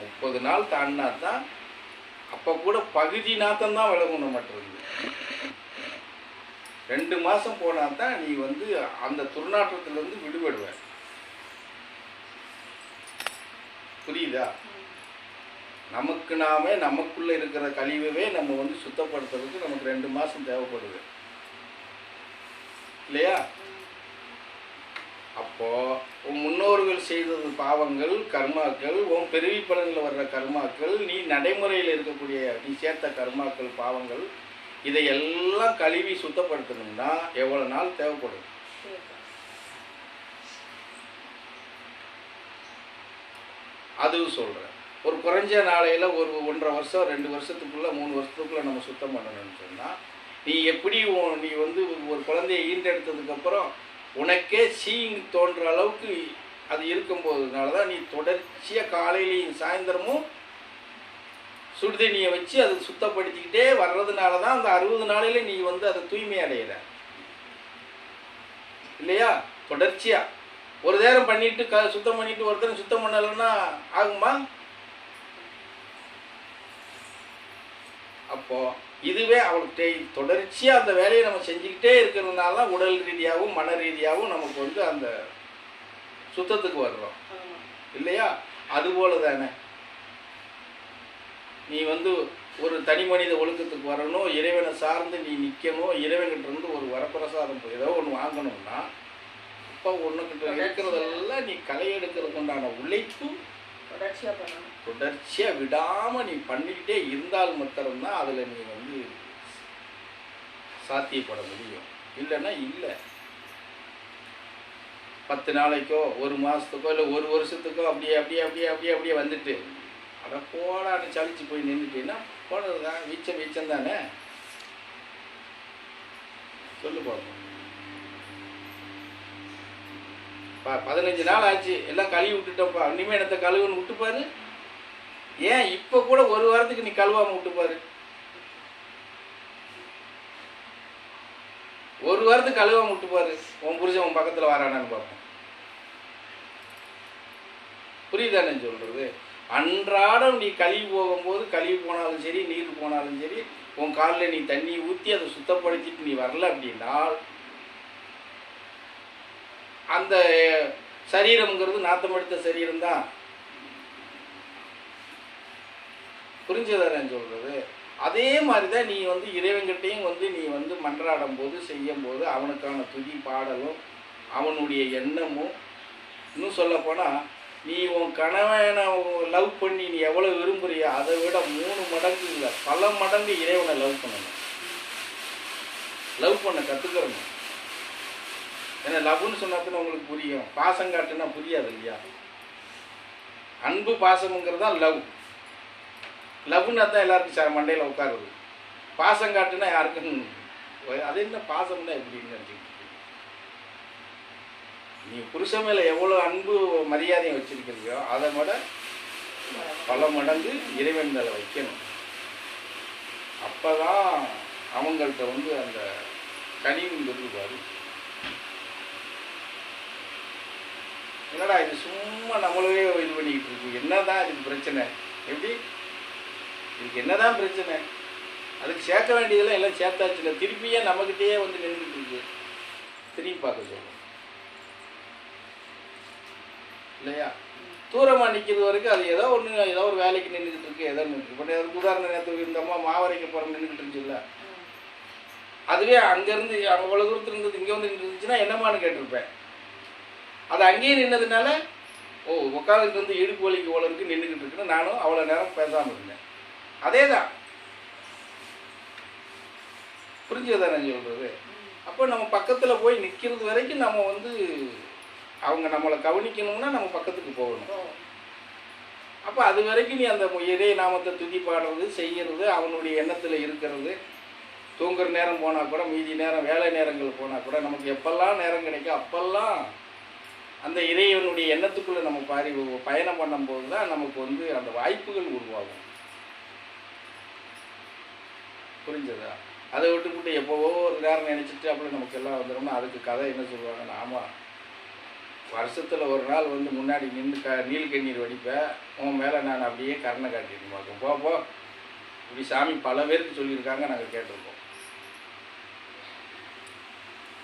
முப்பது நாள் தாண்டினா தான் அப்போ கூட பகுதி நாத்தம் தான் விலகணும் மட்டும் ரெண்டு மாதம் போனால் தான் நீ வந்து அந்த துர்நாற்றத்துலேருந்து விடுபடுவ. புரியுதா? நமக்கு நாமே நமக்குள்ளே இருக்கிற கழிவவே நம்ம வந்து சுத்தப்படுத்துறதுக்கு நமக்கு ரெண்டு மாதம் தேவைப்படுது. இல்லையா? அப்போ உன் முன்னோர்கள் செய்தது பாவங்கள் கர்மாக்கள் உன் பெருவி பலனில் வர்ற கர்மாக்கள் நீ நடைமுறையில் இருக்கக்கூடிய நீ சேர்த்த கர்மாக்கள் பாவங்கள் இதையெல்லாம் கழுவி சுத்தப்படுத்தணும்னா எவ்வளோ நாள் தேவைப்படும்? அதுவும் சொல்கிறேன் ஒரு குறைஞ்ச நாளையில் ஒரு ஒன்றரை வருஷம் ரெண்டு வருஷத்துக்குள்ளே மூணு வருஷத்துக்குள்ளே நம்ம சுத்தம் பண்ணணும்னு சொன்னால் நீ எப்படி உன் நீ வந்து ஒரு குழந்தைய ஈண்டெடுத்ததுக்கப்புறம் உனக்கே சீங் தோன்ற அளவுக்கு அது இருக்கும்போதுனால தான் நீ தொடர்ச்சியாக காலையிலையும் சாயந்தரமும் சுடுதண்ணியை வச்சு அதை சுத்தப்படுத்திக்கிட்டே வர்றதுனால தான் அந்த அறுபது நாளையில நீ வந்து அதை தூய்மை அடையிற. இல்லையா? தொடர்ச்சியாக ஒரு நேரம் பண்ணிட்டு க சுத்தம் பண்ணிட்டு ஒரு தரம் சுத்தம் பண்ணலைன்னா ஆகுமா? அப்போ இதுவே அவளுக்கு தொடர்ச்சியாக அந்த வேலையை நம்ம செஞ்சுக்கிட்டே இருக்கிறதுனால தான் உடல் ரீதியாகவும் மன ரீதியாகவும் நமக்கு வந்து அந்த சுத்தத்துக்கு வர்றோம். இல்லையா? அதுபோல தானே. நீ வந்து ஒரு தனி மனித ஒழுக்கத்துக்கு வரணும் இறைவனை சார்ந்து நீ நிற்கணும் இறைவன்கிட்ட இருந்து ஒரு வரப்பிரசாதம் ஏதோ ஒன்று வாங்கணும்னா இப்போ ஒன்றுக்கிட்ட இருக்கிறதெல்லாம் நீ களை எடுக்கிறதுக்கு உண்டான உழைப்பு தொடர்ச்சியாக பண்ணணும். தொடர்ச்சியாக விடாமல் நீ பண்ணிக்கிட்டே இருந்தால் மாத்திரம்தான் அதில் நீ வந்து சாத்தியப்பட முடியும். இல்லைன்னா இல்லை. பத்து நாளைக்கோ ஒரு மாதத்துக்கோ இல்லை ஒரு வருஷத்துக்கோ அப்படியே அப்படியே அப்படியே அப்படியே அப்படியே வந்துட்டு அதை போடான்னு சளிச்சு போய் நின்றுட்டீங்கன்னா போனது தான் வீச்சம் வீச்சம் தானே? சொல்லு பார்ப்போம் பதினஞ்சு நாள் ஆச்சு. எல்லாம் கழுவி விட்டுட்டப்பா. இனிமேல் என்னத்தை கழுவுன்னு விட்டுப்பாரு. ஏன் இப்போ கூட ஒரு வாரத்துக்கு நீ கழுவாம விட்டுப்பாரு? ஒரு வாரத்துக்கு கழுவாம விட்டுப்பாரு. உன் புருஷன் உன் பக்கத்தில் வரானான்னு பார்ப்போம். புரியுதானே சொல்றது? அன்றாடம் நீ கழுவி போகும்போது கழுவி போனாலும் சரி நீர் போனாலும் சரி உன் காலில் நீ தண்ணி ஊற்றி அதை சுத்தப்படுத்திட்டு நீ வரல அப்படின்னா அந்த சரீரம்ங்கிறது நாத்தம் எடுத்த சரீரம் தான் புரிஞ்சதா நான் சொல்றது? அதே மாதிரி தான் நீ வந்து இறைவன்கிட்டையும் வந்து நீ வந்து மன்றாடும் போது செய்யும் போது அவனுக்கான துதி பாடலும் அவனுடைய எண்ணமும் இன்னும் சொல்லப்போனால் நீ உன் கணவனை லவ் பண்ணி நீ எவ்வளோ விரும்புறியோ அதை விட மூணு மடங்கு இல்லை பல மடங்கு இறைவனை லவ் பண்ணணும். லவ் பண்ண கற்றுக்கிறணும் ஏன்னா லவ்னு சொன்னாப்புன்னு உங்களுக்கு புரியும். பாசம் காட்டுனா புரியாது இல்லையா? அன்பு பாசம்ங்கிறது தான் லவ். லவ்னா தான் எல்லாருக்கும் சார் மண்டையில் உட்காருது. பாசம் காட்டுனா யாருக்கும் அது என்ன பாசம்னா எப்படின்னு நினச்சிக்கிட்டு நீ புருஷன் மேலே எவ்வளோ அன்பு மரியாதையும் வச்சிருக்கிறியோ அதை விட பல மடங்கு இறைவன் மேலே வைக்கணும். அப்போ தான் அவங்கள்ட்ட வந்து அந்த கனிவுங்கிறது வரும். என்னடா இது சும்மா நம்மளவே இது பண்ணிக்கிட்டு இருக்கு. என்னதான் இதுக்கு பிரச்சனை? எப்படி? இதுக்கு என்னதான் பிரச்சனை? அதுக்கு சேர்க்க வேண்டியதெல்லாம் எல்லாம் சேர்த்தாச்சுல திருப்பியே நம்மக்கிட்டேயே வந்து நின்றுட்டு இருக்கு. திரும்பி பார்க்க சொல்லும் இல்லையா? தூரமாக நிற்கிறது வரைக்கும் அது ஏதோ ஒன்று ஏதோ ஒரு வேலைக்கு நின்றுக்கிட்டு இருக்கு. ஏதோ நின்று இப்போ அதுக்கு உதாரண நேரத்துக்கு இந்த அம்மா மாவரைக்க போகிற நின்றுக்கிட்டு இருந்துச்சுல்ல அதுவே அங்கேருந்து அவ்வளோ தூரத்துல இருந்தது இங்கே வந்து நின்று இருந்துச்சுன்னா என்னமான்னு கேட்டிருப்பேன். அது அங்கேயே நின்னதுனால ஓ உட்காந்துட்டு வந்து இடுப்பு வலிக்கு இவ்வளோ இருக்கு நின்றுக்கிட்டு இருக்குன்னு நானும் அவ்வளோ நேரம் பேசாமல் இருந்தேன். அதே தான் புரிஞ்சதா நான் சொல்கிறது அப்போ நம்ம பக்கத்தில் போய் நிற்கிறது வரைக்கும் நம்ம வந்து அவங்க நம்மளை கவனிக்கணும்னா நம்ம பக்கத்துக்கு போகணும். அப்போ அது வரைக்கும் நீ அந்த இறை நாமத்தை துதி பாடுறது செய்கிறது அவனுடைய எண்ணத்தில் இருக்கிறது தூங்குற நேரம் போனால் கூட மீதி நேரம் வேலை நேரங்கள் போனால் கூட நமக்கு எப்பெல்லாம் நேரம் கிடைக்கும் அப்பெல்லாம் அந்த இறைவனுடைய எண்ணத்துக்குள்ளே நம்ம பாரி பயணம் பண்ணும்போது தான் நமக்கு வந்து அந்த வாய்ப்புகள் உருவாகும். புரிஞ்சதா? அதை விட்டுவிட்டு எப்போவோ ஒரு நேரம் நினச்சிட்டு அப்புறம் நமக்கு எல்லாம் வந்துடும்னா அதுக்கு கதை என்ன சொல்லுவாங்கன்னா ஆமாம் வருஷத்தில் ஒரு நாள் வந்து முன்னாடி நின்று க நீல் கண்ணீர் வடிப்பேன் உன் மேலே நான் அப்படியே கருணை காட்டிட்டு பார்க்கும். போ போ. இப்படி சாமி பல பேருக்கு சொல்லியிருக்காங்க நாங்கள் கேட்டிருக்கோம்.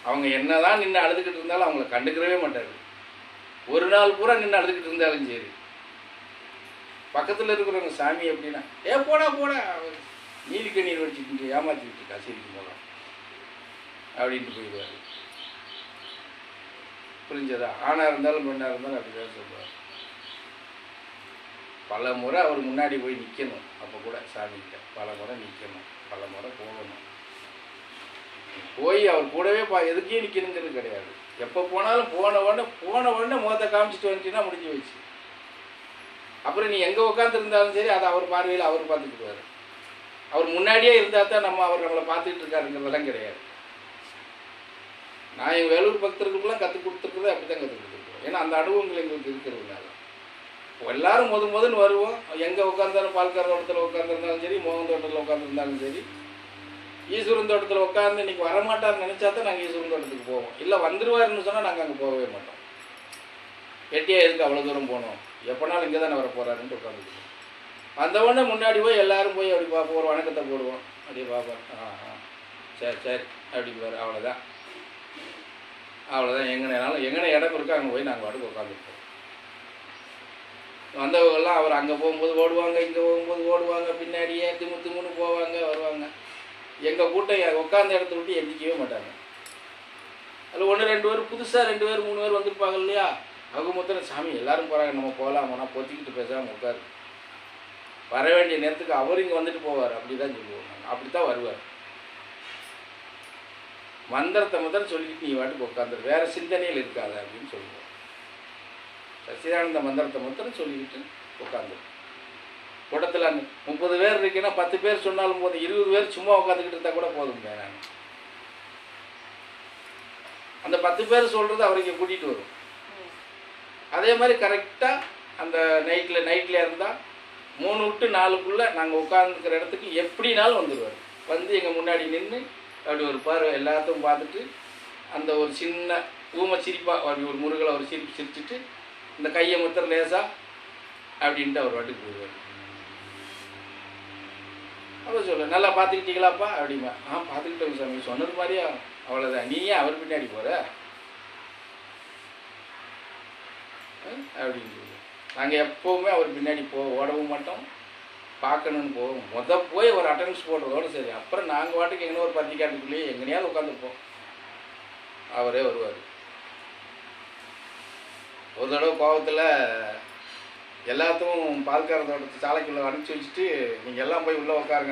அவங்க என்னதான் நின்று அழுதுகிட்டு இருந்தாலும் அவங்கள கண்டுக்கிறவே மாட்டாரு. ஒரு நாள் பூரா நின்று அழுதுகிட்டு இருந்தாலும் சரி. பக்கத்தில் இருக்கிறவங்க சாமி அப்படின்னா ஏ போடா போடா. நீதி கண்ணீர் வச்சுக்கிட்டு ஏமாத்திட்டு இருக்கா சிரிக்கும் போலாம் அப்படின்ட்டு போயிடுவார். புரிஞ்சதா? ஆணாக இருந்தாலும் பெண்ணாக இருந்தாலும் அப்படி தான் சொல்லுவார். பல முறை அவர் முன்னாடி போய் நிற்கணும் அப்போ கூட சாமிகிட்ட பல முறை நிற்கணும் பல முறை போகணும். போய் அவர் கூடவே பா எதுக்கே நிற்கணுங்கிறது கிடையாது. எப்போ போனாலும் போன உடனே போன உடனே முகத்தை காமிச்சிட்டு வந்துச்சுன்னா முடிஞ்சு வச்சு அப்புறம் நீ எங்கே உட்காந்துருந்தாலும் சரி அதை அவர் பார்வையில் அவர் பார்த்துக்கிடுவார். அவர் முன்னாடியே இருந்தால் தான் நம்ம அவர் நம்மளை பார்த்துக்கிட்டு இருக்காருங்கிறதெல்லாம் கிடையாது. நான் எங்கள் வேலூர் பக்தர்களுக்குலாம் கற்றுக் கொடுத்துருக்குறது அப்படி தான் கற்றுக் கொடுத்துருக்கோம் ஏன்னா அந்த அனுபவங்கள் எங்களுக்கு இருக்கிறதுனால. எல்லாரும் முத முதன்னு வருவோம். எங்கே உட்காந்தாலும் பால்கார தோட்டத்தில் உட்காந்துருந்தாலும் சரி மோகன் தோட்டத்தில் உட்காந்துருந்தாலும் சரி ஈஸ்வரன் தோட்டத்தில் உட்காந்து இன்றைக்கி வரமாட்டார்னு நினச்சா தான் நாங்கள் ஈஸ்வரன் தோட்டத்துக்கு போவோம். இல்லை வந்துருவாருன்னு சொன்னால் நாங்கள் அங்கே போகவே மாட்டோம். வெட்டியாக எதுக்கு அவ்வளோ தூரம் போகணும்? எப்போனாலும் இங்கே தானே வர போகிறாருன்ட்டு உட்காந்துருக்கோம் வந்தவொடனே முன்னாடி போய் எல்லாரும் போய் அப்படி பார்ப்போம் ஒரு வணக்கத்தை போடுவோம். அப்படியே பார்ப்போம் ஆ ஆ. சரி சரி. அப்படிங்குவார் அவ்வளோதான் அவ்வளோதான் எங்கனாலும் எங்கன இடம் இருக்கோ அங்கே போய் நாங்கள் பாட்டுக்கு உட்காந்துருப்போம் வந்தவங்கெல்லாம் அவர் அங்கே போகும்போது ஓடுவாங்க இங்கே போகும்போது ஓடுவாங்க பின்னாடியே திமு திமுன்னு போவாங்க வருவாங்க. எங்கள் கூட்டம் உட்காந்த இடத்த விட்டு எந்திக்கவே மாட்டாங்க. அதில் ஒன்று ரெண்டு பேர் புதுசாக ரெண்டு பேர் மூணு பேர் வந்திருப்பாங்க இல்லையா? அவங்க மொத்தம் சாமி எல்லாரும் போகிறாங்க நம்ம போகலாம் ஆனால் பொத்திக்கிட்டு பேசாமல் உட்காரு. வர வேண்டிய நேரத்துக்கு அவர் இங்கே வந்துட்டு போவார். அப்படி தான் சொல்லுவோம் அப்படி தான் வருவார். மந்திரத்தை முதல் சொல்லிட்டு நீ வாட்டுக்கு உட்காந்துரு. வேறு சிந்தனையில் இருக்காது. அப்படின்னு சொல்லுவோம். சச்சிதானந்த மந்திரத்தை மாத்திரம் சொல்லிக்கிட்டு உட்காந்துரு. கூட்டத்தில் முப்பது பேர் இருக்குன்னா பத்து பேர் சொன்னாலும் போதும். இருபது பேர் சும்மா உட்காந்துக்கிட்டு இருந்தால் கூட போதும் நான் அந்த பத்து பேர் சொல்கிறது அவருக்கு கூட்டிகிட்டு வரும். அதே மாதிரி கரெக்டாக அந்த நைட்டில் நைட்டில் இருந்தால் மூணு விட்டு நாலுக்குள்ளே நாங்கள் உட்காந்துருக்கிற இடத்துக்கு எப்படினாலும் வந்துடுவார் வந்து எங்கள் முன்னாடி நின்று அப்படி ஒரு பார்வை எல்லாத்தையும் பார்த்துட்டு அந்த ஒரு சின்ன ஊமை சிரிப்பாக அப்படி ஒரு முருகலை ஒரு சிரிப்பு சிரிச்சிட்டு இந்த கையை முத்திர லேசாக அப்படின்ட்டு அவர் வாட்டுக்கு போயிடுவார். அப்போ சொல்ல நல்லா பார்த்துக்கிட்டீங்களாப்பா? அப்படிமா ஆ பார்த்துக்கிட்டோம் சாமி. சொன்னது மாதிரியா? அவ்வளோதான் நீ ஏன் அவர் பின்னாடி போகிற அப்படின்னு சொல்லி. நாங்கள் எப்போவுமே அவர் பின்னாடி போ ஓடவும் மாட்டோம். பார்க்கணுன்னு போவோம். முத போய் ஒரு அட்டண்டன்ஸ் போடுறதோட சரி. அப்புறம் நாங்கள் வாட்டுக்கு எங்கே ஒரு பத்திரிக்காட்டுக்குள்ளேயே எங்கனையாவது உட்காந்துருப்போம். அவரே வருவார். ஒரு தடவை கோபத்தில் எல்லாத்தையும் பால்கார தோட்டத்து சாலைக்குள்ளே அனுப்பிச்சி வச்சுட்டு நீங்கள் எல்லாம் போய் உள்ளே உட்காருங்க.